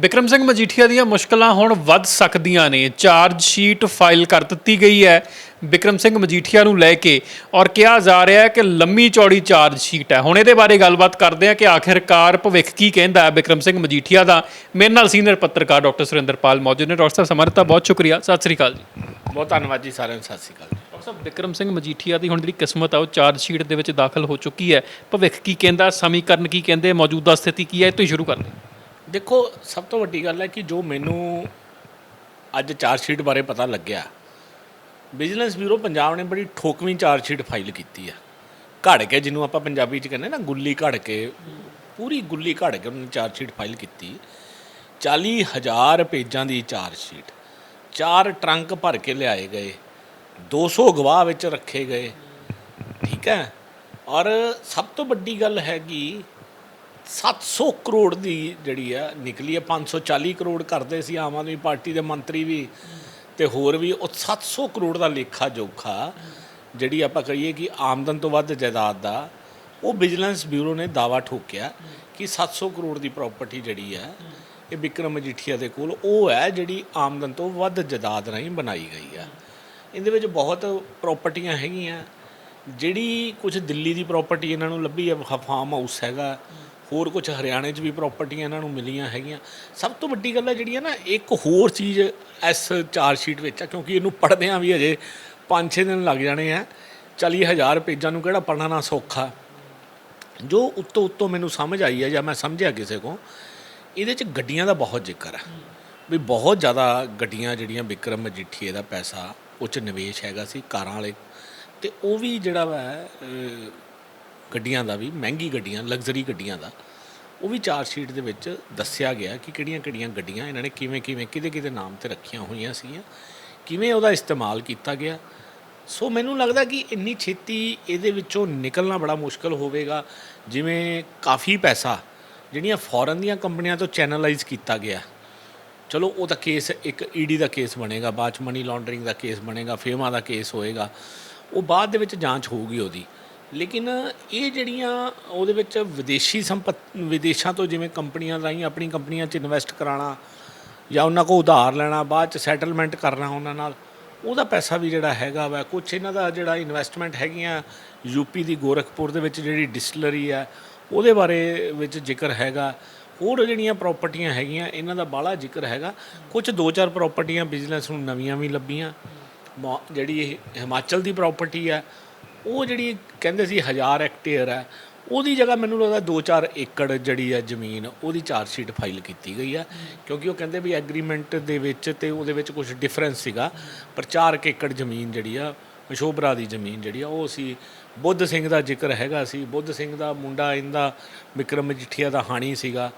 ਵਿਕਰਮ ਸਿੰਘ ਮਜੀਠੀਆ ਦੀਆਂ ਮੁਸ਼ਕਲਾਂ ਹੁਣ ਵੱਧ ਸਕਦੀਆਂ ਨੇ। ਚਾਰਜ ਸ਼ੀਟ ਫਾਈਲ ਕਰ ਦਿੱਤੀ ਗਈ ਹੈ ਵਿਕਰਮ ਸਿੰਘ ਮਜੀਠੀਆ ਨੂੰ ਲੈ ਕੇ ਔਰ ਕਿਹਾ ਜਾ ਰਿਹਾ ਹੈ ਕਿ ਲੰਮੀ ਚੌੜੀ ਚਾਰਜ ਸ਼ੀਟ ਹੈ। ਹੁਣ ਇਹਦੇ ਬਾਰੇ ਗੱਲਬਾਤ ਕਰਦੇ ਹਾਂ ਕਿ ਆਖਿਰਕਾਰ ਭਵਿੱਖ ਕੀ ਕਹਿੰਦਾ ਹੈ ਵਿਕਰਮ ਸਿੰਘ ਮਜੀਠੀਆ ਦਾ। ਮੇਰੇ ਨਾਲ ਸੀਨੀਅਰ ਪੱਤਰਕਾਰ ਡਾਕਟਰ ਸੁਰਿੰਦਰਪਾਲ ਮੌਜੂਦ ਨੇ। ਡਾਕਟਰ ਸਾਹਿਬ ਸਮਾਂ ਦਿੱਤਾ ਬਹੁਤ ਸ਼ੁਕਰੀਆ। ਸਤਿ ਸ੍ਰੀ ਅਕਾਲ ਜੀ। ਬਹੁਤ ਧੰਨਵਾਦ ਜੀ ਸਾਰਿਆਂ ਨੂੰ ਸਤਿ ਸ਼੍ਰੀ ਅਕਾਲ ਜੀ। ਡਾਕਟਰ ਸਾਹਿਬ ਵਿਕਰਮ ਸਿੰਘ ਮਜੀਠੀਆ ਦੀ ਹੁਣ ਜਿਹੜੀ ਕਿਸਮਤ ਆ ਉਹ ਚਾਰਜ ਸ਼ੀਟ ਦੇ ਵਿੱਚ ਦਾਖਲ ਹੋ ਚੁੱਕੀ ਹੈ। ਭਵਿੱਖ ਕੀ ਕਹਿੰਦਾ ਸਮੀਕਰਨ ਕੀ ਕਹਿੰਦੇ ਮੌਜੂਦਾ ਸਥਿਤੀ ਕੀ ਹੈ ਇਹ ਤੋਂ ਹੀ ਸ਼ੁਰੂ ਕਰਦੇ ਹਾਂ। ਦੇਖੋ, ਸਭ ਤੋਂ ਵੱਡੀ ਗੱਲ ਹੈ ਕਿ ਜੋ ਮੈਨੂੰ ਅੱਜ ਚਾਰਜ ਸ਼ੀਟ ਬਾਰੇ ਪਤਾ ਲੱਗਿਆ ਬਿਜ਼ਨਸ ਬਿਊਰੋ ਪੰਜਾਬ ਨੇ ਬੜੀ ਠੋਕਵੀਂ ਚਾਰਜ ਸ਼ੀਟ ਫਾਈਲ ਕੀਤੀ ਆ। ਘੜ ਕੇ ਜਿਹਨੂੰ ਆਪਾਂ ਪੰਜਾਬੀ ਚ ਕਹਿੰਦੇ ਨਾ, ਗੁੱਲੀ ਘੜ ਕੇ ਪੂਰੀ ਗੁੱਲੀ ਘੜ ਕੇ ਉਹਨਾਂ ਨੇ ਚਾਰਜ ਸ਼ੀਟ ਫਾਈਲ ਕੀਤੀ। 40000 ਪੇਜਾਂ ਦੀ ਚਾਰਜ ਸ਼ੀਟ, ਚਾਰ ਟਰੰਕ ਭਰ ਕੇ ਲਿਆਏ ਗਏ 200 ਗਵਾਹ ਵਿੱਚ ਰੱਖੇ ਗਏ, ਠੀਕ ਹੈ? ਔਰ ਸਭ ਤੋਂ ਵੱਡੀ ਗੱਲ ਹੈਗੀ 700 ਕਰੋੜ ਦੀ ਜਿਹੜੀ ਆ ਨਿਕਲੀ ਹੈ 540 ਕਰੋੜ ਕਰਦੇ ਸੀ ਆਮ ਆਦਮੀ ਪਾਰਟੀ ਦੇ ਮੰਤਰੀ ਵੀ ਤੇ ਹੋਰ ਵੀ, ਉਹ 700 ਕਰੋੜ ਦਾ ਲੇਖਾ ਜੋਖਾ ਜਿਹੜੀ ਆਪਾਂ ਕਹੀਏ ਕਿ ਆਮਦਨ ਤੋਂ ਵੱਧ ਜਾਇਦਾਦ ਦਾ, ਉਹ ਵਿਜੀਲੈਂਸ ਬਿਊਰੋ ਨੇ ਦਾਵਾ ਠੋਕਿਆ ਕਿ 700 ਕਰੋੜ ਦੀ ਪ੍ਰਾਪਰਟੀ ਜਿਹੜੀ ਹੈ ਇਹ ਵਿਕਰਮ ਮਜੀਠੀਆ ਦੇ ਕੋਲ, ਉਹ ਹੈ ਜਿਹੜੀ ਆਮਦਨ ਤੋਂ ਵੱਧ ਜਾਇਦਾਦ ਰਾਹੀਂ ਬਣਾਈ ਗਈ ਆ। ਇਹਦੇ ਵਿੱਚ ਬਹੁਤ ਪ੍ਰਾਪਰਟੀਆਂ ਹੈਗੀਆਂ। ਜਿਹੜੀ ਕੁਝ ਦਿੱਲੀ ਦੀ ਪ੍ਰਾਪਰਟੀ ਇਹਨਾਂ ਨੂੰ ਲੱਭੀ ਹੈ ਫਾਰਮ ਹਾਊਸ ਹੈਗਾ। ਹੋਰ ਕੁਝ ਹਰਿਆਣੇ 'ਚ ਵੀ ਪ੍ਰਾਪਰਟੀਆਂ ਇਹਨਾਂ ਨੂੰ ਮਿਲੀਆਂ ਹੈਗੀਆਂ। ਸਭ ਤੋਂ ਵੱਡੀ ਗੱਲ ਹੈ ਜਿਹੜੀ ਹੈ ਨਾ, ਇੱਕ ਹੋਰ ਚੀਜ਼ ਇਸ ਚਾਰਜ ਸ਼ੀਟ ਵਿੱਚ ਆ, ਕਿਉਂਕਿ ਇਹਨੂੰ ਪੜ੍ਹਦਿਆਂ ਵੀ ਅਜੇ 5-6 ਦਿਨ ਲੱਗ ਜਾਣੇ ਆ। 40000 ਪੇਜਾਂ ਨੂੰ ਕਿਹੜਾ ਪੜ੍ਹਨਾ ਨਾ ਸੌਖਾ। ਜੋ ਉੱਤੋਂ ਉੱਤੋਂ ਮੈਨੂੰ ਸਮਝ ਆਈ ਹੈ ਜਾਂ ਮੈਂ ਸਮਝਿਆ ਕਿਸੇ ਕੋ ਇਹਦੇ 'ਚ ਗੱਡੀਆਂ ਦਾ ਬਹੁਤ ਜ਼ਿਕਰ ਹੈ ਵੀ ਬਹੁਤ ਜ਼ਿਆਦਾ ਗੱਡੀਆਂ ਜਿਹੜੀਆਂ ਵਿਕਰਮ ਮਜੀਠੀਏ ਦਾ ਪੈਸਾ, ਉਹ 'ਚ ਨਿਵੇਸ਼ ਹੈਗਾ ਸੀ ਕਾਰਾਂ ਵਾਲੇ। ਤੇ ਉਹ ਵੀ ਜਿਹੜਾ ਵਾ ਗੱਡੀਆਂ ਦਾ ਵੀ, ਮਹਿੰਗੀ ਗੱਡੀਆਂ ਲਗਜ਼ਰੀ ਗੱਡੀਆਂ ਦਾ, ਉਹ ਵੀ ਚਾਰਜ ਸ਼ੀਟ ਦੇ ਵਿੱਚ ਦੱਸਿਆ ਗਿਆ ਕਿ ਕਿਹੜੀਆਂ-ਕਿਹੜੀਆਂ ਗੱਡੀਆਂ ਇਹਨਾਂ ਨੇ ਕਿਵੇਂ-ਕਿਵੇਂ ਕਿਹਦੇ-ਕਿਹਦੇ ਨਾਮ ਤੇ ਰੱਖੀਆਂ ਹੋਈਆਂ ਸੀਗੀਆਂ, ਕਿਵੇਂ ਉਹਦਾ ਇਸਤੇਮਾਲ ਕੀਤਾ ਗਿਆ। ਸੋ ਮੈਨੂੰ ਲੱਗਦਾ ਕਿ ਇੰਨੀ ਛੇਤੀ ਇਹਦੇ ਵਿੱਚੋਂ ਨਿਕਲਣਾ ਬੜਾ ਮੁਸ਼ਕਲ ਹੋਵੇਗਾ, ਜਿਵੇਂ ਕਾਫੀ ਪੈਸਾ ਜਿਹੜੀਆਂ ਫੋਰਨ ਦੀਆਂ ਕੰਪਨੀਆਂ ਤੋਂ ਚੈਨਲਾਈਜ਼ ਕੀਤਾ ਗਿਆ। ਚਲੋ, ਉਹ ਤਾਂ ਕੇਸ ਇੱਕ ਈਡੀ ਦਾ ਕੇਸ ਬਣੇਗਾ, ਬਾਅਦ ਚ ਮਨੀ ਲਾਂਡਰਿੰਗ ਦਾ ਕੇਸ ਬਣੇਗਾ, ਫੇਮਾ ਦਾ ਕੇਸ ਹੋਏਗਾ, ਉਹ ਬਾਅਦ ਦੇ ਵਿੱਚ ਜਾਂਚ ਹੋਊਗੀ ਉਹਦੀ। ਲੇਕਿਨ ਇਹ ਜਿਹੜੀਆਂ ਉਹਦੇ ਵਿੱਚ ਵਿਦੇਸ਼ੀ ਸੰਪਤ, ਵਿਦੇਸ਼ਾਂ ਤੋਂ ਜਿਵੇਂ ਕੰਪਨੀਆਂ ਰਾਹੀਂ ਆਪਣੀ ਕੰਪਨੀਆਂ 'ਚ ਇਨਵੈਸਟ ਕਰਾਉਣਾ ਜਾਂ ਉਹਨਾਂ ਕੋਲ ਉਧਾਰ ਲੈਣਾ, ਬਾਅਦ 'ਚ ਸੈਟਲਮੈਂਟ ਕਰਨਾ ਉਹਨਾਂ ਨਾਲ, ਉਹਦਾ ਪੈਸਾ ਵੀ ਜਿਹੜਾ ਹੈਗਾ ਵਾ ਕੁਝ ਇਹਨਾਂ ਦਾ ਜਿਹੜਾ ਇਨਵੈਸਟਮੈਂਟ ਹੈਗੀਆਂ ਯੂਪੀ ਦੀ ਗੋਰਖਪੁਰ ਦੇ ਵਿੱਚ ਜਿਹੜੀ ਡਿਸਟਲਰੀ ਆ, ਉਹਦੇ ਬਾਰੇ ਵਿੱਚ ਜ਼ਿਕਰ ਹੈਗਾ। ਹੋਰ ਜਿਹੜੀਆਂ ਪ੍ਰਾਪਰਟੀਆਂ ਹੈਗੀਆਂ, ਇਹਨਾਂ ਦਾ ਬਾਹਲਾ ਜ਼ਿਕਰ ਹੈਗਾ। ਕੁਝ ਦੋ ਚਾਰ ਪ੍ਰਾਪਰਟੀਆਂ ਬਿਜ਼ਨਸ ਨੂੰ ਨਵੀਆਂ ਵੀ ਲੱਭੀਆਂ। ਮੌ- ਜਿਹੜੀ ਇਹ ਹਿਮਾਚਲ ਦੀ ਪ੍ਰਾਪਰਟੀ ਹੈ ਉਹ ਜਿਹੜੀ ਕਹਿੰਦੇ ਸੀ 1000 ਹੈਕਟੇਅਰ ਹੈ, ਉਹਦੀ ਜਗ੍ਹਾ ਮੈਨੂੰ ਲੱਗਦਾ 2-4 ਏਕੜ ਜਿਹੜੀ ਆ ਜ਼ਮੀਨ, ਉਹਦੀ ਚਾਰਜ ਸ਼ੀਟ ਫਾਈਲ ਕੀਤੀ ਗਈ ਆ ਕਿਉਂਕਿ ਉਹ ਕਹਿੰਦੇ ਵੀ ਐਗਰੀਮੈਂਟ ਦੇ ਵਿੱਚ ਤੇ ਉਹਦੇ ਵਿੱਚ ਕੁਝ ਡਿਫਰੈਂਸ ਸੀਗਾ। ਪਰ 4 ਏਕੜ ਜ਼ਮੀਨ ਜਿਹੜੀ ਆ ਮਸ਼ੋਬਰਾ ਦੀ ਜ਼ਮੀਨ ਜਿਹੜੀ ਆ, ਉਹ ਸੀ ਬੁੱਧ ਸਿੰਘ ਦਾ ਜ਼ਿਕਰ ਹੈਗਾ ਸੀ। ਬੁੱਧ ਸਿੰਘ ਦਾ ਮੁੰਡਾ, ਇਹਦਾ ਵਿਕਰਮ ਮਜੀਠੀਆ ਦਾ ਹਾਣੀ ਸੀਗਾ।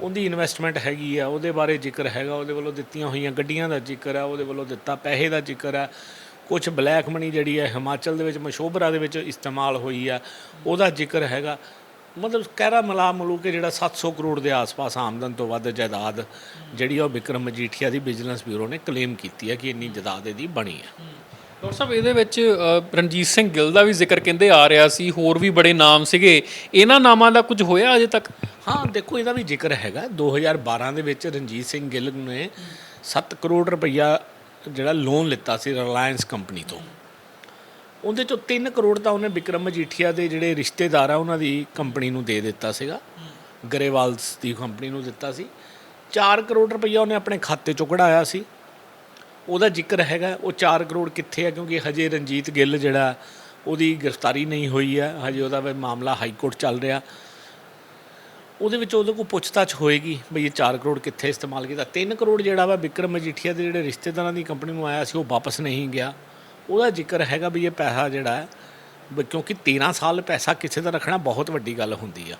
ਉਹਦੀ ਇਨਵੈਸਟਮੈਂਟ ਹੈਗੀ ਆ, ਉਹਦੇ ਬਾਰੇ ਜ਼ਿਕਰ ਹੈਗਾ, ਉਹਦੇ ਵੱਲੋਂ ਦਿੱਤੀਆਂ ਹੋਈਆਂ ਗੱਡੀਆਂ ਦਾ ਜ਼ਿਕਰ ਹੈ, ਉਹਦੇ ਵੱਲੋਂ ਦਿੱਤਾ ਪੈਸੇ ਦਾ ਜ਼ਿਕਰ ਹੈ। ਕੁਝ ਬਲੈਕ ਮਨੀ ਜਿਹੜੀ ਹੈ ਹਿਮਾਚਲ ਦੇ ਵਿੱਚ ਮਸ਼ੋਬਰਾ ਦੇ ਵਿੱਚ ਇਸਤੇਮਾਲ ਹੋਈ ਆ। ਉਹਦਾ ਜ਼ਿਕਰ ਹੈਗਾ। ਮਤਲਬ ਕਹਿਰਾ ਮਲਾ ਮਲੂ ਕੇ ਜਿਹੜਾ 700 ਕਰੋੜ ਦੇ ਆਸ-ਪਾਸ ਆਮਦਨ ਤੋਂ ਵੱਧ ਜਾਇਦਾਦ ਜਿਹੜੀ ਉਹ ਵਿਕਰਮ ਮਜੀਠੀਆ ਦੀ ਬਿਜ਼ਨਸ ਬਿਊਰੋ ਨੇ ਕਲੇਮ ਕੀਤੀ ਹੈ ਕਿ ਇੰਨੀ ਜਾਇਦਾਦ ਇਹਦੀ ਬਣੀ ਹੈ। ਡਾਕਟਰ ਸਾਹਿਬ ਇਹਦੇ ਵਿੱਚ ਅ, ਰਣਜੀਤ ਸਿੰਘ ਗਿੱਲ ਦਾ ਵੀ ਜ਼ਿਕਰ ਕਹਿੰਦੇ ਆ ਰਿਹਾ ਸੀ। ਹੋਰ ਵੀ ਬੜੇ ਨਾਮ ਸੀਗੇ। ਇਹਨਾਂ ਨਾਮਾਂ ਦਾ ਕੁਝ ਹੋਇਆ ਅਜੇ ਤੱਕ? ਹਾਂ ਦੇਖੋ ਇਹਦਾ ਵੀ ਜ਼ਿਕਰ ਹੈਗਾ। 2012 ਦੇ ਵਿੱਚ ਰਣਜੀਤ ਸਿੰਘ ਗਿੱਲ ਨੇ 7 ਕਰੋੜ ਰੁਪਈਆ ਜਿਹੜਾ ਲੋਨ ਲਿੱਤਾ ਸੀ ਰਿਲਾਇੰਸ ਕੰਪਨੀ ਤੋਂ, ਉਹਦੇ ਚੋਂ 3 ਕਰੋੜ ਤਾਂ ਉਹਨੇ ਵਿਕਰਮ ਮਜੀਠੀਆ ਦੇ ਜਿਹੜੇ ਰਿਸ਼ਤੇਦਾਰ ਆ, ਉਹਨਾਂ ਦੀ ਕੰਪਨੀ ਨੂੰ ਦੇ ਦਿੱਤਾ ਸੀਗਾ। ਗਰੇਵਾਲਸ ਦੀ ਕੰਪਨੀ ਨੂੰ ਦਿੱਤਾ ਸੀ। 4 ਕਰੋੜ ਰੁਪਈਆ ਉਹਨੇ ਆਪਣੇ ਖਾਤੇ ਚੋਂ ਕਢਾਇਆ ਸੀ। ਉਹਦਾ ਜ਼ਿਕਰ ਹੈਗਾ, ਉਹ 4 ਕਰੋੜ ਕਿੱਥੇ ਆ, ਕਿਉਂਕਿ ਹਜੇ ਰਣਜੀਤ ਗਿੱਲ ਜਿਹੜਾ, ਉਹਦੀ ਗ੍ਰਿਫਤਾਰੀ ਨਹੀਂ ਹੋਈ ਹੈ ਹਜੇ ਉਹਦਾ ਮਾਮਲਾ ਹਾਈ ਕੋਰਟ ਚੱਲ ਰਿਹਾ। ਉਹਦੇ ਵਿੱਚ ਉਹਦੇ ਕੋਲ ਪੁੱਛਤਾਛ ਹੋਏਗੀ ਬਈ ਇਹ 4 ਕਰੋੜ ਕਿੱਥੇ ਇਸਤੇਮਾਲ ਕੀਤਾ। 3 ਕਰੋੜ ਜਿਹੜਾ ਵਾ ਵਿਕਰਮ ਮਜੀਠੀਆ ਦੇ ਜਿਹੜੇ ਰਿਸ਼ਤੇਦਾਰਾਂ ਦੀ ਕੰਪਨੀ ਨੂੰ ਆਇਆ ਸੀ, ਉਹ ਵਾਪਸ ਨਹੀਂ ਗਿਆ। ਉਹਦਾ ਜ਼ਿਕਰ ਹੈਗਾ ਵੀ ਇਹ ਪੈਸਾ ਜਿਹੜਾ ਹੈ ਕਿਉਂਕਿ 13 ਸਾਲ ਪੈਸਾ ਕਿਸੇ ਦਾ ਰੱਖਣਾ ਬਹੁਤ ਵੱਡੀ ਗੱਲ ਹੁੰਦੀ ਆ।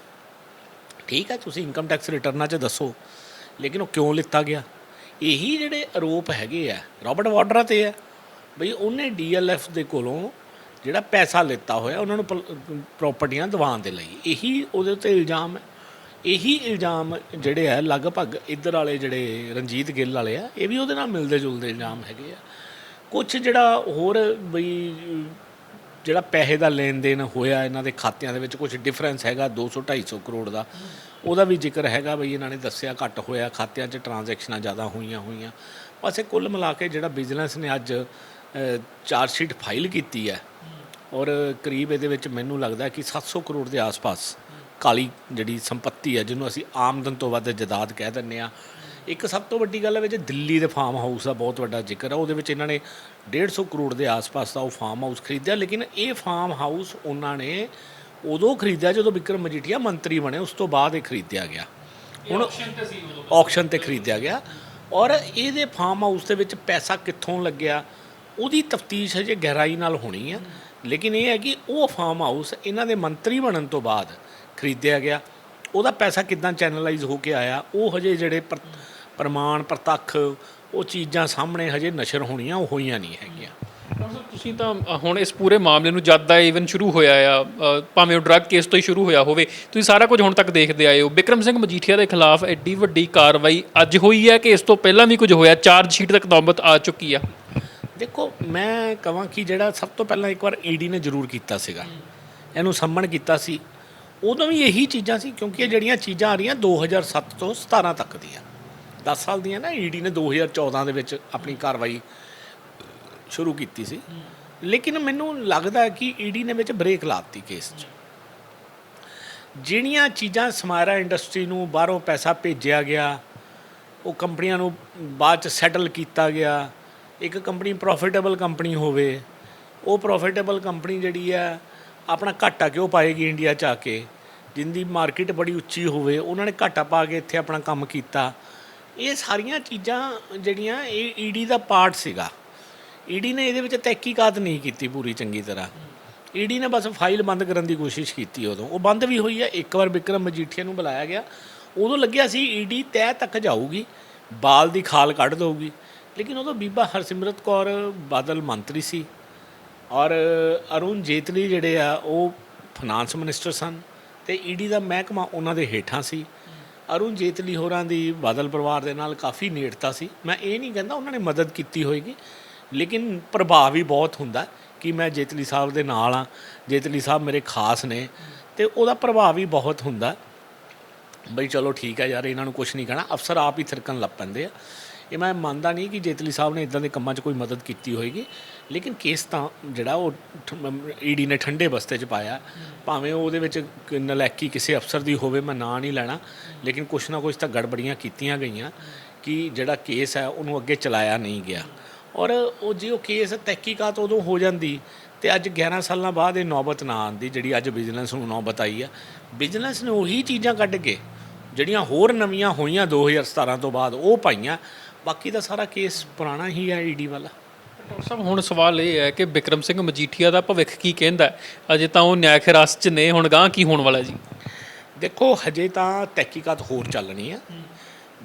ਠੀਕ ਹੈ ਤੁਸੀਂ ਇਨਕਮ ਟੈਕਸ ਰਿਟਰਨਾਂ 'ਚ ਦੱਸੋ, ਲੇਕਿਨ ਉਹ ਕਿਉਂ ਲਿੱਤਾ ਗਿਆ? ਇਹੀ ਜਿਹੜੇ ਆਰੋਪ ਹੈਗੇ ਆ, ਰਾਬਰਟ ਵਾਡਰਾ ਤੇ ਆ, ਬਈ ਉਹਨੇ ਡੀਐਲਐਫ ਦੇ ਕੋਲੋਂ ਜਿਹੜਾ ਪੈਸਾ ਲਿੱਤਾ ਹੋਇਆ, ਉਹਨਾਂ ਨੂੰ ਪ੍ਰਾਪਰਟੀਆਂ ਦਿਵਾਉਣ ਦੇ ਲਈ। ਇਹੀ ਉਹਦੇ ਉੱਤੇ ਇਲਜ਼ਾਮ ਹੈ। ਇਹੀ ਇਲਜ਼ਾਮ ਜਿਹੜੇ ਆ ਲਗਭਗ ਇੱਧਰ ਵਾਲੇ ਜਿਹੜੇ ਰਣਜੀਤ ਗਿੱਲ ਵਾਲੇ ਆ, ਇਹ ਵੀ ਉਹਦੇ ਨਾਲ ਮਿਲਦੇ ਜੁਲਦੇ ਇਲਜ਼ਾਮ ਹੈਗੇ ਆ। ਕੁਝ ਜਿਹੜਾ ਹੋਰ ਬਈ ਜਿਹੜਾ ਪੈਸੇ ਦਾ ਲੈਣ ਦੇਣ ਹੋਇਆ ਇਹਨਾਂ ਦੇ ਖਾਤਿਆਂ ਦੇ ਵਿੱਚ ਕੁਝ ਡਿਫਰੈਂਸ ਹੈਗਾ 200 250 ਕਰੋੜ ਦਾ। ਉਹਦਾ ਵੀ ਜ਼ਿਕਰ ਹੈਗਾ ਬਈ ਇਹਨਾਂ ਨੇ ਦੱਸਿਆ ਘੱਟ ਹੋਇਆ, ਖਾਤਿਆਂ 'ਚ ਟ੍ਰਾਂਜੈਕਸ਼ਨਾਂ ਜ਼ਿਆਦਾ ਹੋਈਆਂ ਹੋਈਆਂ। ਬਸ ਇਹ ਕੁੱਲ ਮਿਲਾ ਕੇ ਜਿਹੜਾ ਬਿਜ਼ਨਸ ਨੇ ਅੱਜ ਚਾਰਜ ਸ਼ੀਟ ਫਾਈਲ ਕੀਤੀ ਹੈ, ਔਰ ਕਰੀਬ ਇਹਦੇ ਵਿੱਚ ਮੈਨੂੰ ਲੱਗਦਾ ਕਿ 700 ਕਰੋੜ ਦੇ ਆਸ-ਪਾਸ ਕਾਲੀ ਜਿਹੜੀ ਸੰਪਤੀ ਹੈ ਜਿਹਨੂੰ ਅਸੀਂ ਆਮਦਨ ਤੋਂ ਵੱਧ ਜਦਾਦ ਕਹਿ ਦਿੰਦੇ ਆ ਇੱਕ ਸਭ ਤੋਂ ਵੱਡੀ ਗੱਲ ਹੈ ਵਿੱਚ ਦਿੱਲੀ ਦੇ ਫਾਰਮ ਹਾਊਸ ਦਾ ਬਹੁਤ ਵੱਡਾ ਜ਼ਿਕਰ ਹੈ। ਉਹਦੇ ਵਿੱਚ ਇਹਨਾਂ ਨੇ 150 ਕਰੋੜ ਦੇ ਆਸ-ਪਾਸ ਦਾ ਉਹ ਫਾਰਮ ਹਾਊਸ ਖਰੀਦਿਆ ਲੇਕਿਨ ਇਹ ਫਾਰਮ ਹਾਊਸ ਉਹਨਾਂ ਨੇ ਉਦੋਂ ਖਰੀਦਿਆ ਜਦੋਂ ਵਿਕਰਮ ਮਜੀਠੀਆ ਮੰਤਰੀ ਬਣੇ ਉਸ ਤੋਂ ਬਾਅਦ ਇਹ ਖਰੀਦਿਆ ਗਿਆ। ਹੁਣ ਆਕਸ਼ਨ ਤੇ ਖਰੀਦਿਆ ਗਿਆ। ਔਰ ਇਹਦੇ ਫਾਰਮ ਹਾਊਸ ਦੇ ਵਿੱਚ ਪੈਸਾ ਕਿੱਥੋਂ ਲੱਗਿਆ? ਉਹਦੀ ਤਫਤੀਸ਼ ਹਜੇ ਗਹਿਰਾਈ ਨਾਲ ਹੋਣੀ ਹੈ। ਲੇਕਿਨ ਇਹ ਹੈ ਕਿ ਉਹ ਫਾਰਮ ਹਾਊਸ ਇਹਨਾਂ ਦੇ ਮੰਤਰੀ ਬਣਨ ਤੋਂ ਬਾਅਦ ਖਰੀਦਿਆ ਗਿਆ। ਉਹਦਾ ਪੈਸਾ ਕਿੱਦਾਂ ਚੈਨਲਾਈਜ਼ ਹੋ ਕੇ ਆਇਆ? ਉਹ ਹਜੇ ਜਿਹੜੇ ਪਰ- ਪ੍ਰਮਾਣ ਪ੍ਰਤੱਖ ਉਹ ਚੀਜ਼ਾਂ ਸਾਹਮਣੇ ਹਜੇ ਨਸ਼ਰ ਹੋਣੀਆਂ ਉਹ ਹੋਈਆਂ ਨਹੀਂ ਹੈਗੀਆਂ। ਤੁਸੀਂ ਤਾਂ ਹੁਣ ਇਸ ਪੂਰੇ ਮਾਮਲੇ ਨੂੰ ਜਦ ਦਾ ਇਵਨ ਸ਼ੁਰੂ ਹੋਇਆ ਆ ਭਾਵੇਂ ਉਹ ਡਰੱਗ ਕੇਸ ਤੋਂ ਹੀ ਸ਼ੁਰੂ ਹੋਇਆ ਹੋਵੇ ਤੁਸੀਂ ਸਾਰਾ ਕੁਝ ਹੁਣ ਤੱਕ ਦੇਖਦੇ ਆਏ ਹੋ। ਬਿਕਰਮ ਸਿੰਘ ਮਜੀਠੀਆ ਦੇ ਖਿਲਾਫ ਐਡੀ ਵੱਡੀ ਕਾਰਵਾਈ ਅੱਜ ਹੋਈ ਹੈ ਕਿ ਇਸ ਤੋਂ ਪਹਿਲਾਂ ਵੀ ਕੁਝ ਹੋਇਆ? ਚਾਰਜ ਸ਼ੀਟ ਤੱਕ ਨੌਬਤ ਆ ਚੁੱਕੀ ਆ। ਦੇਖੋ ਮੈਂ ਕਹਾਂ ਕਿ ਜਿਹੜਾ ਸਭ ਤੋਂ ਪਹਿਲਾਂ ਇੱਕ ਵਾਰ ਈਡੀ ਨੇ ਜ਼ਰੂਰ ਕੀਤਾ ਸੀਗਾ। ਇਹਨੂੰ ਸੰਮਣ ਕੀਤਾ ਸੀ। ਉਦੋਂ ਵੀ ਇਹੀ ਚੀਜ਼ਾਂ ਸੀ, ਕਿਉਂਕਿ ਇਹ ਜਿਹੜੀਆਂ ਚੀਜ਼ਾਂ ਆ ਰਹੀਆਂ 2007 ਤੋਂ 17 ਤੱਕ ਦੀਆਂ। 10 ਸਾਲ ਦੀਆਂ ਨਾ, ਈਡੀ ਨੇ 2014 ਦੇ ਵਿੱਚ ਆਪਣੀ ਕਾਰਵਾਈ ਸ਼ੁਰੂ ਕੀਤੀ ਸੀ। ਲੇਕਿਨ ਮੈਨੂੰ ਲੱਗਦਾ ਹੈ ਕਿ ਈਡੀ ਨੇ ਵਿੱਚ ਬ੍ਰੇਕ ਲਾਤੀ ਕੇਸ 'ਚ। ਜਿਹੜੀਆਂ ਚੀਜ਼ਾਂ ਸਮਾਰਾ ਇੰਡਸਟਰੀ ਨੂੰ ਬਾਹਰੋਂ ਪੈਸਾ ਭੇਜਿਆ ਗਿਆ, ਉਹ ਕੰਪਨੀਆਂ ਨੂੰ ਬਾਅਦ ਚ ਸੈਟਲ ਕੀਤਾ ਗਿਆ, ਇੱਕ ਕੰਪਨੀ ਪ੍ਰੋਫਿਟੇਬਲ ਕੰਪਨੀ ਹੋਵੇ, ਉਹ ਪ੍ਰੋਫਿਟੇਬਲ ਕੰਪਨੀ ਜਿਹੜੀ ਹੈ ਆਪਣਾ ਘਾਟਾ ਕਿਉਂ ਪਾਏਗੀ ਇੰਡੀਆ ਚ ਆ ਕੇ? ਜਿੰਦੀ ਮਾਰਕੀਟ ਬੜੀ ਉੱਚੀ ਹੋਵੇ, ਉਹਨਾਂ ਨੇ ਘਾਟਾ ਪਾ ਕੇ ਇੱਥੇ ਆਪਣਾ ਕੰਮ ਕੀਤਾ। ਇਹ ਸਾਰੀਆਂ ਚੀਜ਼ਾਂ ਜਿਹੜੀਆਂ, ਇਹ ਈਡੀ ਦਾ ਪਾਰਟ ਸੀਗਾ। ਈਡੀ ਨੇ ਇਹਦੇ ਵਿੱਚ ਤਹਿਕੀਕਾਤ ਨਹੀਂ ਕੀਤੀ ਪੂਰੀ ਚੰਗੀ ਤਰ੍ਹਾਂ। ਈਡੀ ਨੇ ਬਸ ਫਾਈਲ ਬੰਦ ਕਰਨ ਦੀ ਕੋਸ਼ਿਸ਼ ਕੀਤੀ ਉਦੋਂ। ਉਹ ਬੰਦ ਵੀ ਹੋਈ ਹੈ ਇੱਕ ਵਾਰ ਵਿਕਰਮ ਮਜੀਠੀਆ ਨੂੰ ਬੁਲਾਇਆ ਗਿਆ। ਉਦੋਂ ਲੱਗਿਆ ਸੀ ਈਡੀ ਤਹਿ ਤੱਕ ਜਾਊਗੀ, ਬਾਲ ਦੀ ਖਾਲ ਕੱਢ ਦਊਗੀ। ਲੇਕਿਨ ਉਦੋਂ ਬੀਬਾ ਹਰਸਿਮਰਤ ਕੌਰ ਬਾਦਲ ਮੰਤਰੀ ਸੀ। ਔਰ ਅਰੁਣ ਜੇਤਲੀ ਜਿਹੜੇ ਆ, ਉਹ ਫਾਈਨਾਂਸ ਮਿਨਿਸਟਰ ਸਨ ਤੇ ਈਡੀ ਦਾ ਮਹਿਕਮਾ ਉਹਨਾਂ ਦੇ ਹੇਠਾਂ ਸੀ। ਅਰੁਣ ਜੇਤਲੀ ਹੋਰਾਂ ਦੀ ਬਾਦਲ ਪਰਿਵਾਰ ਦੇ ਨਾਲ ਕਾਫੀ ਨੇੜਤਾ ਸੀ। ਮੈਂ ਇਹ ਨਹੀਂ ਕਹਿੰਦਾ ਉਹਨਾਂ ਨੇ ਮਦਦ ਕੀਤੀ ਹੋਏਗੀ, ਲੇਕਿਨ ਪ੍ਰਭਾਵ ਵੀ ਬਹੁਤ ਹੁੰਦਾ ਕਿ ਮੈਂ ਜੇਤਲੀ ਸਾਹਿਬ ਦੇ ਨਾਲ ਆ ਜੇਤਲੀ ਸਾਹਿਬ ਮੇਰੇ ਖਾਸ ਨੇ ਤੇ ਉਹਦਾ ਪ੍ਰਭਾਵ ਵੀ ਬਹੁਤ ਹੁੰਦਾ। ਬਈ ਚਲੋ ਠੀਕ ਹੈ ਯਾਰ, ਇਹਨਾਂ ਨੂੰ ਕੁਝ ਨਹੀਂ ਕਹਿਣਾ। ਅਫਸਰ ਆਪ ਹੀ ਥਿਰਕਣ ਲੱਗ ਪੈਂਦੇ ਆ। ਇਹ ਮੈਂ ਮੰਨਦਾ ਨਹੀਂ ਕਿ ਜੇਤਲੀ ਸਾਹਿਬ ਨੇ ਇਦਾਂ ਦੇ ਕੰਮਾਂ 'ਚ ਕੋਈ ਮਦਦ ਕੀਤੀ ਹੋਏਗੀ, ਲੇਕਿਨ ਕੇਸ ਤਾਂ ਜਿਹੜਾ ਉਹ ਈਡੀ ਨੇ ਠੰਡੇ ਬਸਤੇ 'ਚ ਪਾਇਆ, ਭਾਵੇਂ ਉਹਦੇ ਵਿੱਚ ਨਲੈਕੀ ਕਿਸੇ ਅਫਸਰ ਦੀ ਹੋਵੇ, ਮੈਂ ਨਾਂ ਨਹੀਂ ਲੈਣਾ, ਲੇਕਿਨ ਕੁਛ ਨਾ ਕੁਛ ਤਾਂ ਗੜਬੜੀਆਂ ਕੀਤੀਆਂ ਗਈਆਂ ਕਿ ਜਿਹੜਾ ਕੇਸ ਹੈ ਉਹਨੂੰ ਅੱਗੇ ਚਲਾਇਆ ਨਹੀਂ ਗਿਆ। ਔਰ ਉਹ ਜੇ ਉਹ ਕੇਸ ਤਹਿਕੀਕਾਤ ਉਦੋਂ ਹੋ ਜਾਂਦੀ ਤੇ ਅੱਜ 11 ਸਾਲਾਂ ਬਾਅਦ ਇਹ ਨੌਬਤ ਨਾ ਆਉਂਦੀ, ਜਿਹੜੀ ਅੱਜ ਬਿਜ਼ਨਸ ਨੂੰ ਨੌਬਤ ਆਈ ਆ। ਬਿਜ਼ਨਸ ਨੇ ਉਹੀ ਚੀਜ਼ਾਂ ਕੱਢ ਕੇ, ਜਿਹੜੀਆਂ ਹੋਰ ਨਵੀਆਂ ਹੋਈਆਂ 2017 ਤੋਂ ਬਾਅਦ ਉਹ ਪਾਈਆਂ ਬਾਕੀ ਦਾ ਸਾਰਾ ਕੇਸ ਪੁਰਾਣਾ ਹੀ ਹੈ ਈਡੀ ਵਾਲਾ। ਡਾਕਟਰ ਸਾਹਿਬ ਹੁਣ ਸਵਾਲ ਇਹ ਹੈ ਕਿ ਬਿਕਰਮ ਸਿੰਘ ਮਜੀਠੀਆ ਦਾ ਭਵਿੱਖ ਕੀ ਕਹਿੰਦਾ? ਅਜੇ ਤਾਂ ਉਹ ਨਿਆਂ ਹਿਰਾਸਤ 'ਚ ਨੇ ਹੁਣ ਗਾਂ ਕੀ ਹੋਣ ਵਾਲਾ ਜੀ? ਦੇਖੋ ਹਜੇ ਤਾਂ ਤਹਿਕੀਕਾਤ ਹੋਰ ਚੱਲਣੀ ਆ।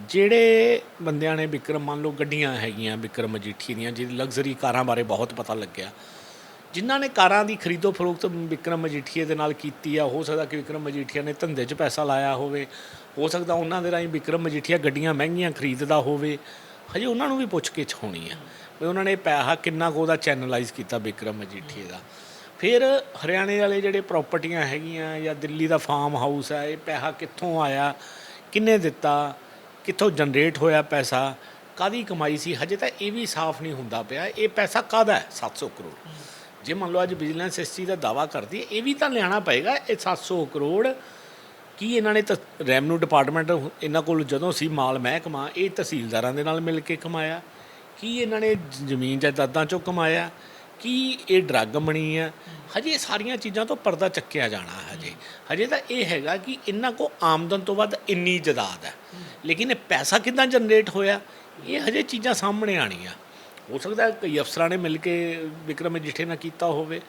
ਜਿਹੜੇ ਬੰਦਿਆਂ ਨੇ ਵਿਕਰਮ ਮੰਨ ਲਓ ਗੱਡੀਆਂ ਹੈਗੀਆਂ ਵਿਕਰਮ ਮਜੀਠੀ ਦੀਆਂ ਜਿਹਦੀ ਲਗਜ਼ਰੀ ਕਾਰਾਂ ਬਾਰੇ ਬਹੁਤ ਪਤਾ ਲੱਗਿਆ। ਜਿਨ੍ਹਾਂ ਨੇ ਕਾਰਾਂ ਦੀ ਖਰੀਦੋ ਫਰੋਖਤ ਵਿਕਰਮ ਮਜੀਠੀਏ ਦੇ ਨਾਲ ਕੀਤੀ ਆ ਹੋ ਸਕਦਾ ਕਿ ਵਿਕਰਮ ਮਜੀਠੀਆ ਨੇ ਧੰਦੇ 'ਚ ਪੈਸਾ ਲਾਇਆ ਹੋਵੇ। ਹੋ ਸਕਦਾ ਉਹਨਾਂ ਦੇ ਰਾਹੀਂ ਵਿਕਰਮ ਮਜੀਠੀਆ ਗੱਡੀਆਂ ਮਹਿੰਗੀਆਂ ਖਰੀਦਦਾ ਹੋਵੇ। ਹਜੇ ਉਹਨਾਂ ਨੂੰ ਵੀ ਪੁੱਛ ਕੇ ਹੋਣੀ ਆ ਵੀ ਉਹਨਾਂ ਨੇ ਪੈਸਾ ਕਿੰਨਾ ਕੁ ਉਹਦਾ ਚੈਨਲਾਈਜ਼ ਕੀਤਾ ਬਿਕਰਮ ਮਜੀਠੀਏ ਦਾ। ਫਿਰ ਹਰਿਆਣੇ ਵਾਲੇ ਜਿਹੜੇ ਪ੍ਰਾਪਰਟੀਆਂ ਹੈਗੀਆਂ ਜਾਂ ਦਿੱਲੀ ਦਾ ਫਾਰਮ ਹਾਊਸ ਹੈ ਇਹ ਪੈਸਾ ਕਿੱਥੋਂ ਆਇਆ, ਕਿੰਨੇ ਦਿੱਤਾ, ਕਿੱਥੋਂ ਜਨਰੇਟ ਹੋਇਆ ਪੈਸਾ ਕਾਦੀ ਕਮਾਈ ਸੀ? ਹਜੇ ਤਾਂ ਇਹ ਵੀ ਸਾਫ਼ ਨਹੀਂ ਹੁੰਦਾ ਪਿਆ। ਇਹ ਪੈਸਾ ਕਾਦਾ ਹੈ? 700 ਕਰੋੜ। ਜੇ ਮੰਨ ਲਓ ਅੱਜ ਵਿਜੀਲੈਂਸ ਇਸ ਚੀਜ਼ ਦਾ ਦਾਵਾ ਕਰਦੀ ਇਹ ਵੀ ਤਾਂ ਲਿਆਣਾ ਪਏਗਾ, ਇਹ 700 ਕਰੋੜ ਕੀ ਇਹਨਾਂ ਨੇ ਤਾਂ ਰੈਵਨਿਊ ਡਿਪਾਰਟਮੈਂਟ ਇਹਨਾਂ ਕੋਲ ਜਦੋਂ ਸੀ ਮਾਲ ਮਹਿਕਮਾ ਇਹ ਤਹਿਸੀਲਦਾਰਾਂ ਦੇ ਨਾਲ ਮਿਲ ਕੇ ਕਮਾਇਆ। ਕੀ ਇਹਨਾਂ ਨੇ ਜ਼ਮੀਨ ਜਾਇਦਾਦਾਂ ਚੋਂ ਕਮਾਇਆ? ਕੀ ਇਹ ਡਰੱਗ ਬਣੀ ਆ? ਹਜੇ ਇਹ ਸਾਰੀਆਂ ਚੀਜ਼ਾਂ ਤੋਂ ਪਰਦਾ ਚੱਕਿਆ ਜਾਣਾ ਹਜੇ। ਹਜੇ ਤਾਂ ਇਹ ਹੈਗਾ ਕਿ ਇਹਨਾਂ ਕੋ ਆਮਦਨ ਤੋਂ ਵੱਧ ਇੰਨੀ ਜਦਾਦ ਹੈ। ਲੇਕਿਨ ਇਹ ਪੈਸਾ ਕਿੱਦਾਂ ਜਨਰੇਟ ਹੋਇਆ? ਇਹ ਹਜੇ ਚੀਜ਼ਾਂ ਸਾਹਮਣੇ ਆਣੀਆਂ ਹੋ ਸਕਦਾ ਕਈ ਅਫਸਰਾਂ ਨੇ ਮਿਲ ਕੇ ਵਿਕਰਮ ਮਜੀਠੇ ਨਾਲ ਕੀਤਾ ਹੋਵੇ।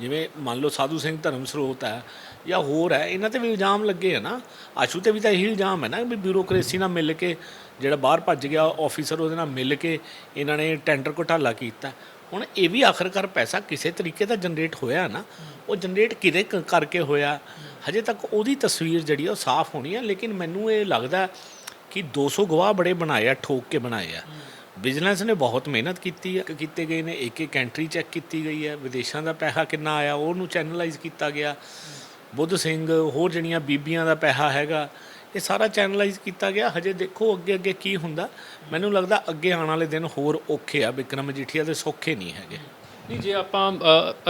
ਜਿਵੇਂ ਮੰਨ ਲਓ ਸਾਧੂ ਸਿੰਘ ਧਰਮ ਸਰੋਤ ਹੈ ਜਾਂ ਹੋਰ ਹੈ, ਇਹਨਾਂ ਤੇ ਵੀ ਇਲਜ਼ਾਮ ਲੱਗੇ ਆ ਨਾ। ਆਸ਼ੂ ਤੇ ਵੀ ਤਾਂ ਇਹੀ ਇਲਜ਼ਾਮ ਹੈ ਨਾ ਵੀ ਬਿਊਰੋਕ੍ਰੇਸੀ ਨਾਲ ਮਿਲ ਕੇ ਜਿਹੜਾ ਬਾਹਰ ਭੱਜ ਗਿਆ ਆਫੀਸਰ ਉਹਦੇ ਨਾਲ ਮਿਲ ਕੇ ਇਹਨਾਂ ਨੇ ਟੈਂਡਰ ਘੁਟਾਲਾ ਕੀਤਾ। ਹੁਣ ਇਹ ਵੀ ਆਖਰਕਾਰ ਪੈਸਾ ਕਿਸੇ ਤਰੀਕੇ ਦਾ ਜਨਰੇਟ ਹੋਇਆ ਨਾ, ਉਹ ਜਨਰੇਟ ਕਿਹਦੇ ਕ- ਕਰਕੇ ਹੋਇਆ? ਹਜੇ ਤੱਕ ਉਹਦੀ ਤਸਵੀਰ ਜਿਹੜੀ ਆ ਉਹ ਸਾਫ਼ ਹੋਣੀ ਹੈ ਲੇਕਿਨ ਮੈਨੂੰ ਇਹ ਲੱਗਦਾ ਕਿ 200 ਗਵਾਹ ਬੜੇ ਬਣਾਏ ਆ, ਠੋਕ ਕੇ ਬਣਾਏ ਆ। ਵਿਜੀਲੈਂਸ ਨੇ ਬਹੁਤ ਮਿਹਨਤ ਕੀਤੀ ਹੈ। ਕੀਤੇ ਗਏ ਨੇ, ਇੱਕ ਇੱਕ ਐਂਟਰੀ ਚੈੱਕ ਕੀਤੀ ਗਈ ਹੈ। ਵਿਦੇਸ਼ਾਂ ਦਾ ਪੈਸਾ ਕਿੰਨਾ ਆਇਆ, ਉਹਨੂੰ ਚੈਨਲਾਈਜ਼ ਕੀਤਾ ਗਿਆ। ਬੁੱਧ ਸਿੰਘ, ਹੋਰ ਜਿਹੜੀਆਂ ਬੀਬੀਆਂ ਦਾ ਪੈਸਾ ਹੈਗਾ, ਇਹ ਸਾਰਾ ਚੈਨਲਾਈਜ਼ ਕੀਤਾ ਗਿਆ। ਹਜੇ ਦੇਖੋ ਅੱਗੇ ਅੱਗੇ ਕੀ ਹੁੰਦਾ। ਮੈਨੂੰ ਲੱਗਦਾ ਅੱਗੇ ਆਉਣ ਵਾਲੇ ਦਿਨ ਹੋਰ ਔਖੇ ਆ। ਵਿਕਰਮ ਮਜੀਠੀਆ ਦੇ ਸੌਖੇ ਨਹੀਂ ਹੈਗੇ। ਨਹੀਂ, ਜੇ ਆਪਾਂ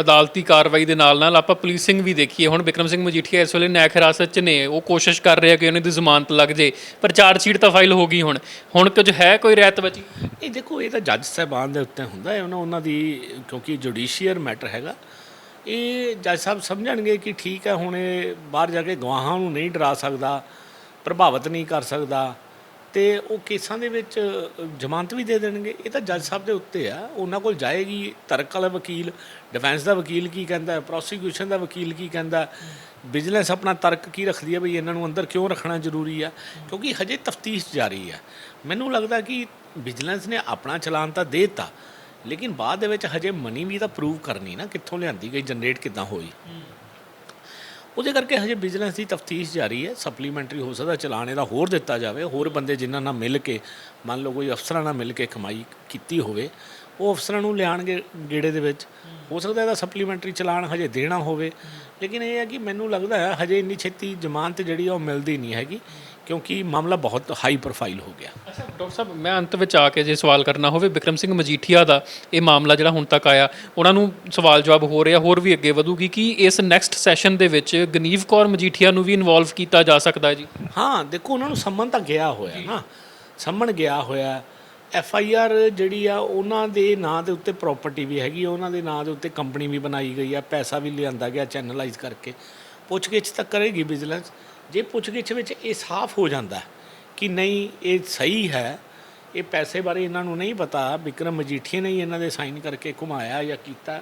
ਅਦਾਲਤੀ ਕਾਰਵਾਈ ਦੇ ਨਾਲ ਨਾਲ ਆਪਾਂ ਪੁਲਿਸਿੰਗ ਵੀ ਦੇਖੀਏ, ਹੁਣ ਵਿਕਰਮ ਸਿੰਘ ਮਜੀਠੀਆ ਇਸ ਵੇਲੇ ਨੈਕ ਹਿਰਾਸਤ 'ਚ ਨੇ, ਉਹ ਕੋਸ਼ਿਸ਼ ਕਰ ਰਿਹਾ ਕਿ ਉਹਨਾਂ ਦੀ ਜ਼ਮਾਨਤ ਲੱਗ ਜੇ, ਪਰ ਚਾਰਜ ਸ਼ੀਟ ਤਾਂ ਫਾਈਲ ਹੋ ਗਈ ਹੁਣ। ਹੁਣ ਕੁਝ ਹੈ ਕੋਈ ਰਹਿਤ ਬਚੀ? ਇਹ ਦੇਖੋ, ਇਹ ਤਾਂ ਜੱਜ ਸਾਹਿਬਾਨ ਦੇ ਉੱਤੇ ਹੁੰਦਾ ਹੈ ਉਹਨਾਂ ਉਹਨਾਂ ਦੀ, ਕਿਉਂਕਿ ਜੁਡੀਸ਼ੀਅਰ ਮੈਟਰ ਹੈਗਾ। ਇਹ ਜੱਜ ਸਾਹਿਬ ਸਮਝਣਗੇ ਕਿ ਠੀਕ ਹੈ, ਹੁਣ ਇਹ ਬਾਹਰ ਜਾ ਕੇ ਗਵਾਹਾਂ ਨੂੰ ਨਹੀਂ ਡਰਾ ਸਕਦਾ, ਪ੍ਰਭਾਵਿਤ ਨਹੀਂ ਕਰ ਸਕਦਾ। ਤੇ ਉਹ ਕੇਸਾਂ ਦੇ ਵਿੱਚ ਜ਼ਮਾਨਤ ਵੀ ਦੇ ਦੇਣਗੇ। ਇਹ ਤਾਂ ਜੱਜ ਸਾਹਿਬ ਦੇ ਉੱਤੇ ਆ। ਉਹਨਾਂ ਕੋਲ ਜਾਏਗੀ ਤਰਕ ਵਾਲਾ ਵਕੀਲ, ਡਿਫੈਂਸ ਦਾ ਵਕੀਲ ਕੀ ਕਹਿੰਦਾ ਹੈ ਪ੍ਰੋਸੀਕਿਊਸ਼ਨ ਦਾ ਵਕੀਲ ਕੀ ਕਹਿੰਦਾ, ਬਿਜ਼ਨਸ ਆਪਣਾ ਤਰਕ ਕੀ ਰੱਖਦੀ ਹੈ ਵੀ ਇਹਨਾਂ ਨੂੰ ਅੰਦਰ ਕਿਉਂ ਰੱਖਣਾ ਜ਼ਰੂਰੀ ਆ? ਕਿਉਂਕਿ ਹਜੇ ਤਫਤੀਸ਼ ਜਾਰੀ ਹੈ ਮੈਨੂੰ ਲੱਗਦਾ ਕਿ ਵਿਜੀਲੈਂਸ ਨੇ ਆਪਣਾ ਚਲਾਨ ਤਾਂ ਦੇ ਦਿੱਤਾ, ਲੇਕਿਨ ਬਾਅਦ ਦੇ ਵਿੱਚ ਹਜੇ ਮਨੀ ਵੀ ਤਾਂ ਪ੍ਰੂਵ ਕਰਨੀ ਨਾ, ਕਿੱਥੋਂ ਲਿਆਂਦੀ ਗਈ ਜਨਰੇਟ ਕਿੱਦਾਂ ਹੋਈ। ਉਹਦੇ ਕਰਕੇ ਹਜੇ ਵਿਜੀਲੈਂਸ ਦੀ ਤਫਤੀਸ਼ ਜਾਰੀ ਹੈ ਸਪਲੀਮੈਂਟਰੀ ਹੋ ਸਕਦਾ ਚਲਾਨ ਇਹਦਾ ਹੋਰ ਦਿੱਤਾ ਜਾਵੇ, ਹੋਰ ਬੰਦੇ ਜਿਨ੍ਹਾਂ ਨਾਲ ਮਿਲ ਕੇ, ਮੰਨ ਲਓ ਕੋਈ ਅਫਸਰਾਂ ਨਾਲ ਮਿਲ ਕੇ ਕਮਾਈ ਕੀਤੀ ਹੋਵੇ, ਉਹ ਅਫਸਰਾਂ ਨੂੰ ਲਿਆਣਗੇ ਗੇੜੇ ਦੇ ਵਿੱਚ। ਹੋ ਸਕਦਾ ਇਹਦਾ ਸਪਲੀਮੈਂਟਰੀ ਚਲਾਨ ਹਜੇ ਦੇਣਾ ਹੋਵੇ, ਲੇਕਿਨ ਇਹ ਹੈ ਕਿ ਮੈਨੂੰ ਲੱਗਦਾ ਹੈ ਹਜੇ ਇੰਨੀ ਛੇਤੀ ਜ਼ਮਾਨਤ ਜਿਹੜੀ ਆ ਉਹ ਮਿਲਦੀ ਨਹੀਂ ਹੈਗੀ। ਕਿਉਂਕਿ ਮਾਮਲਾ ਬਹੁਤ ਹਾਈ ਪ੍ਰੋਫਾਈਲ ਹੋ ਗਿਆ। ਅੱਛਾ ਡਾਕਟਰ ਸਾਹਿਬ ਮੈਂ ਅੰਤ ਵਿੱਚ ਆ ਕੇ ਜੇ ਸਵਾਲ ਕਰਨਾ ਹੋਵੇ ਵਿਕਰਮ ਸਿੰਘ ਮਜੀਠੀਆ ਦਾ ਇਹ ਮਾਮਲਾ ਜਿਹੜਾ ਹੁਣ ਤੱਕ ਆਇਆ ਉਹਨਾਂ ਨੂੰ ਸਵਾਲ ਜਵਾਬ ਹੋ ਰਿਹਾ ਹੋਰ ਵੀ ਅੱਗੇ ਵਧੂਗੀ ਕਿ ਇਸ ਨੈਕਸਟ ਸੈਸ਼ਨ ਦੇ ਵਿੱਚ ਗਨੀਵ ਕੌਰ ਮਜੀਠੀਆ ਨੂੰ ਵੀ ਇਨਵੋਲਵ ਕੀਤਾ ਜਾ ਸਕਦਾ ਹੈ ਜੀ? ਹਾਂ ਦੇਖੋ ਉਹਨਾਂ ਨੂੰ ਸੰਮਨ ਤਾਂ ਗਿਆ ਹੋਇਆ ਨਾ। ਸੰਮਨ ਗਿਆ ਹੋਇਆ। ਐਫ ਆਈ ਆਰ ਜਿਹੜੀ ਆ ਉਹਨਾਂ ਦੇ ਨਾਂ ਦੇ ਉੱਤੇ ਪ੍ਰਾਪਰਟੀ ਵੀ ਹੈਗੀ ਆ, ਉਹਨਾਂ ਦੇ ਨਾਂ ਦੇ ਉੱਤੇ ਕੰਪਨੀ ਵੀ ਬਣਾਈ ਗਈ ਆ ਪੈਸਾ ਵੀ ਲਿਆਂਦਾ ਗਿਆ ਚੈਨਲਾਈਜ਼ ਕਰਕੇ। ਪੁੱਛਗਿੱਛ ਤਾਂ ਕਰੇਗੀ ਵਿਜੀਲੈਂਸ ਜੇ ਪੁੱਛਗਿੱਛ ਵਿੱਚ ਇਹ ਸਾਫ਼ ਹੋ ਜਾਂਦਾ ਕਿ ਨਹੀਂ, ਇਹ ਸਹੀ ਹੈ, ਇਹ ਪੈਸੇ ਬਾਰੇ ਇਹਨਾਂ ਨੂੰ ਨਹੀਂ ਪਤਾ, ਵਿਕਰਮ ਮਜੀਠੀਆ ਨੇ ਹੀ ਇਹਨਾਂ ਦੇ ਸਾਈਨ ਕਰਕੇ ਘੁਮਾਇਆ ਜਾਂ ਕੀਤਾ,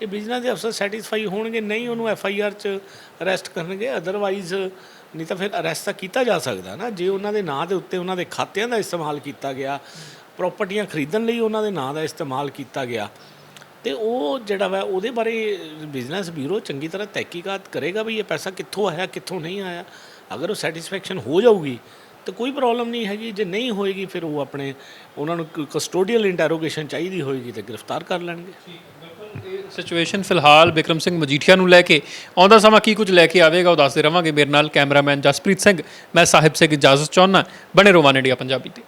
ਤੇ ਬਿਜ਼ਨਸ ਦੇ ਅਫਸਰ ਸੈਟੀਸਫਾਈ ਹੋਣਗੇ, ਨਹੀਂ ਉਹਨੂੰ ਐਫ ਆਈ ਆਰ ਚ ਅਰੈਸਟ ਕਰਨਗੇ ਅਦਰਵਾਈਜ਼ ਨਹੀਂ ਤਾਂ ਫਿਰ ਅਰੈਸਟ ਤਾਂ ਕੀਤਾ ਜਾ ਸਕਦਾ ਨਾ। ਜੇ ਉਹਨਾਂ ਦੇ ਨਾਂ ਦੇ ਉੱਤੇ ਉਹਨਾਂ ਦੇ ਖਾਤਿਆਂ ਦਾ ਇਸਤੇਮਾਲ ਕੀਤਾ ਗਿਆ ਪ੍ਰਾਪਰਟੀਆਂ ਖਰੀਦਣ ਲਈ ਉਹਨਾਂ ਦੇ ਨਾਂ ਦਾ ਇਸਤੇਮਾਲ ਕੀਤਾ ਗਿਆ ਤੇ ਉਹ ਜਿਹੜਾ ਵਾ ਉਹਦੇ ਬਾਰੇ ਬਿਜ਼ਨਸ ਬਿਊਰੋ ਚੰਗੀ ਤਰ੍ਹਾਂ ਤਹਿਕੀਕਾਤ ਕਰੇਗਾ ਵੀ ਇਹ ਪੈਸਾ ਕਿੱਥੋਂ ਆਇਆ, ਕਿੱਥੋਂ ਨਹੀਂ ਆਇਆ। ਅਗਰ ਉਹ ਸੈਟੀਸਫੈਕਸ਼ਨ ਹੋ ਜਾਊਗੀ, ਤਾਂ ਕੋਈ ਪ੍ਰੋਬਲਮ ਨਹੀਂ ਹੈਗੀ। ਜੇ ਨਹੀਂ ਹੋਏਗੀ, ਫਿਰ ਉਹ ਆਪਣੇ ਉਹਨਾਂ ਨੂੰ ਕਸਟੋਡੀਅਲ ਇੰਟਰੋਗੇਸ਼ਨ ਚਾਹੀਦੀ ਹੋਏਗੀ ਤੇ ਗ੍ਰਿਫਤਾਰ ਕਰ ਲੈਣਗੇ। ਸਿਚੁਏਸ਼ਨ ਫਿਲਹਾਲ ਬਿਕਰਮ ਸਿੰਘ ਮਜੀਠੀਆ ਨੂੰ ਲੈ ਕੇ, ਆਉਂਦਾ ਸਮਾਂ ਕੀ ਕੁਝ ਲੈ ਕੇ ਆਵੇਗਾ, ਉਹ ਦੱਸਦੇ ਰਵਾਂਗੇ। ਮੇਰੇ ਨਾਲ ਕੈਮਰਾਮੈਨ ਜਸਪ੍ਰੀਤ ਸਿੰਘ, ਮੈਂ ਸਾਹਿਬ ਸਿੰਘ ਇਜਾਜ਼ਤ ਚਾਹੁੰਦਾ। ਬਣੇ ਰੋਵਾਨ ਇੰਡੀਆ ਪੰਜਾਬੀ ਤੇ।